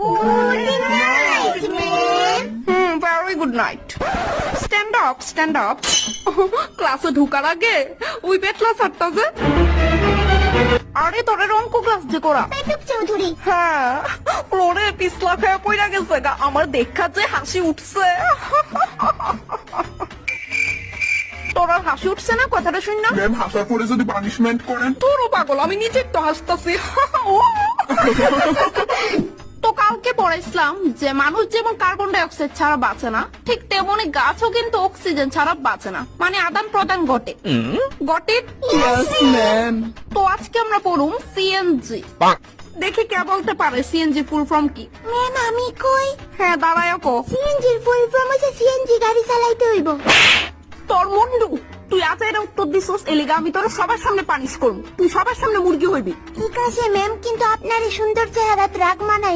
Good night ma'am hmm very good night stand up stand up ক্লাসে ঢুকার আগে ওই ছাড়তা যে। আরে অঙ্ক ক্লাস যে করা। চৌধুরী। হ্যাঁ পিছলা খেয়ে গেছে গা। আমার দেখা যে হাসি উঠছে। তোর আর হাসি উঠছে না? কথাটা শুন না। ম্যাম হাসার পরে যদি পানিশমেন্ট করেন? তোরও পাগল আমি নিজে তো হাসতাছি। পড়াইছিলাম যে মানুষ যেমন কার্বন ডাই অক্সাইড ছাড়া বাঁচে না ঠিক তেমনি গাছও কিন্তু অক্সিজেন ছাড়া বাঁচে না। মানে আদান প্রদান ঘটে। ঘটে ম্যাম তো আজকে আমরা পড়ুম সিএনজি দেখি কে বলতে পারে সিএনজি ফুল ফর্ম কি। ম্যাম আমি কই? হ্যাঁ দাঁড়ায় কো। সিএনজির ফুল ফর্ম হচ্ছে সিএনজি গাড়ি চালাইতে হইব। তোর মুন্ডু তুই আজ এটা উত্তর দিছস এলিগা আমি তোর সবার সামনে পানিশ করব। তুই সবার সামনে মুরগি হইবি। ঠিক আছে ম্যাম কিন্তু আপনার এই সুন্দর চেহারা রাগ মানায়